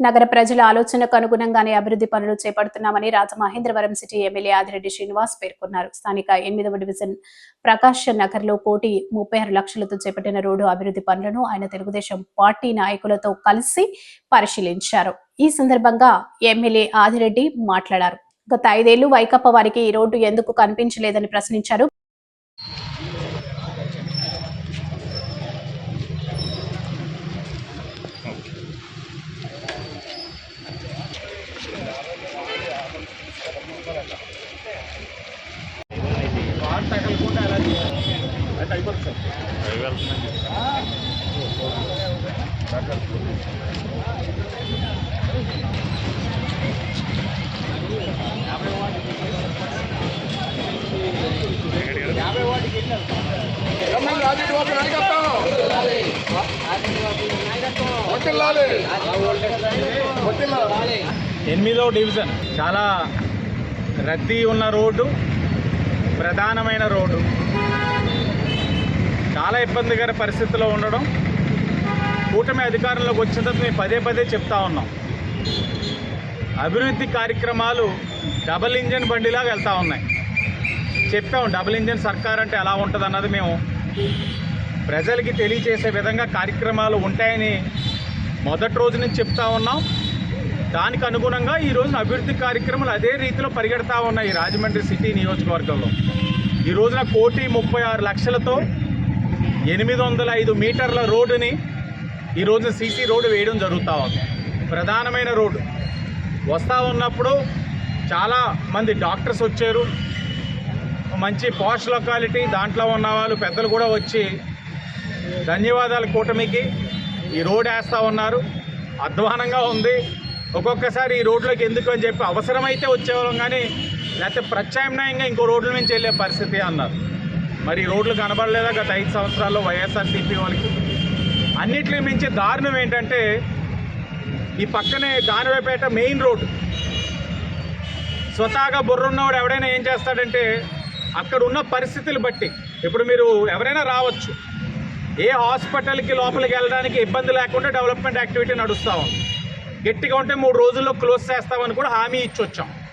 నగర ప్రజల ఆలోచనకు అనుగుణంగానే అభివృద్ధి పనులు చేపడుతున్నామని రాజమహేంద్రవరం సిటీ ఎమ్మెల్యే ఆదిరెడ్డి శ్రీనివాస్ పేర్కొన్నారు. స్థానిక ఎనిమిదవ డివిజన్ ప్రకాష్ నగర్లో కోటి ముప్పై ఆరు లక్షలతో చేపట్టిన రోడ్డు అభివృద్ధి పనులను ఆయన తెలుగుదేశం పార్టీ నాయకులతో కలిసి పరిశీలించారు. ఈ సందర్భంగా ఎమ్మెల్యే ఆదిరెడ్డి మాట్లాడారు. గత ఐదేళ్ళు వైకప్ప వారికి ఈ రోడ్డు ఎందుకు కనిపించలేదని ప్రశ్నించారు. ఎమ్మెల్యే రాజేష్ ఎనిమిదో డివిజన్. చాలా రద్దీ ఉన్న రోడ్డు ప్రధానమైన రోడ్డు. చాలా ఇబ్బందికర పరిస్థితిలో ఉండడం. కూటమి అధికారంలోకి వచ్చిన తర్వాత మేము పదే పదే చెప్తా ఉన్నాం. అభివృద్ధి కార్యక్రమాలు డబల్ ఇంజన్ బండిలాగా వెళ్తూ ఉన్నాయి. చెప్పాం డబుల్ ఇంజన్ సర్కార్ అంటే ఎలా ఉంటుంది అన్నది మేము ప్రజలకి తెలియజేసే విధంగా కార్యక్రమాలు ఉంటాయని మొదటి రోజు నుంచి చెప్తా ఉన్నాం. దానికి అనుగుణంగా ఈ రోజున అభివృద్ధి కార్యక్రమాలు అదే రీతిలో పరిగెడతా ఉన్నాయి రాజమండ్రి సిటీ నియోజకవర్గంలో. ఈ రోజున కోటి ముప్పై ఆరు లక్షలతో ఎనిమిది వందల ఐదు మీటర్ల రోడ్డుని ఈ రోజున సీసీ రోడ్డు వేయడం జరుగుతూ ఉంది. ప్రధానమైన రోడ్డు. వస్తూ ఉన్నప్పుడు చాలా మంది డాక్టర్స్ వచ్చారు. మంచి పాష్ లొకాలిటీ దాంట్లో ఉన్న వాళ్ళు పెద్దలు కూడా వచ్చి ధన్యవాదాలు కూటమికి. ఈ రోడ్ వేస్తూ ఉన్నారు. అధ్వానంగా ఉంది. ఒక్కొక్కసారి ఈ రోడ్లోకి ఎందుకు అని చెప్పి అవసరమైతే వచ్చేవాళ్ళం కానీ లేకపోతే ప్రత్యామ్నాయంగా ఇంకో రోడ్ల నుంచి వెళ్ళే పరిస్థితి అన్నారు. మరి ఈ రోడ్లు కనబడలేదా గత ఐదు సంవత్సరాల్లో వైఎస్ఆర్సీపీ వాళ్ళకి? అన్నిటిని మించి దారుణం ఏంటంటే ఈ పక్కనే దానివేపేట మెయిన్ రోడ్ స్వతహాగా బుర్రున్నవాడు ఎవడైనా ఏం చేస్తాడంటే అక్కడ ఉన్న పరిస్థితులు బట్టి ఇప్పుడు మీరు ఎవరైనా రావచ్చు. ఏ హాస్పిటల్కి లోపలికి వెళ్ళడానికి ఇబ్బంది లేకుండా డెవలప్మెంట్ యాక్టివిటీ నడుస్తూ ఉంది. గట్టిగా ఉంటే మూడు రోజుల్లో క్లోజ్ చేస్తామని కూడా హామీ ఇచ్చి వచ్చాం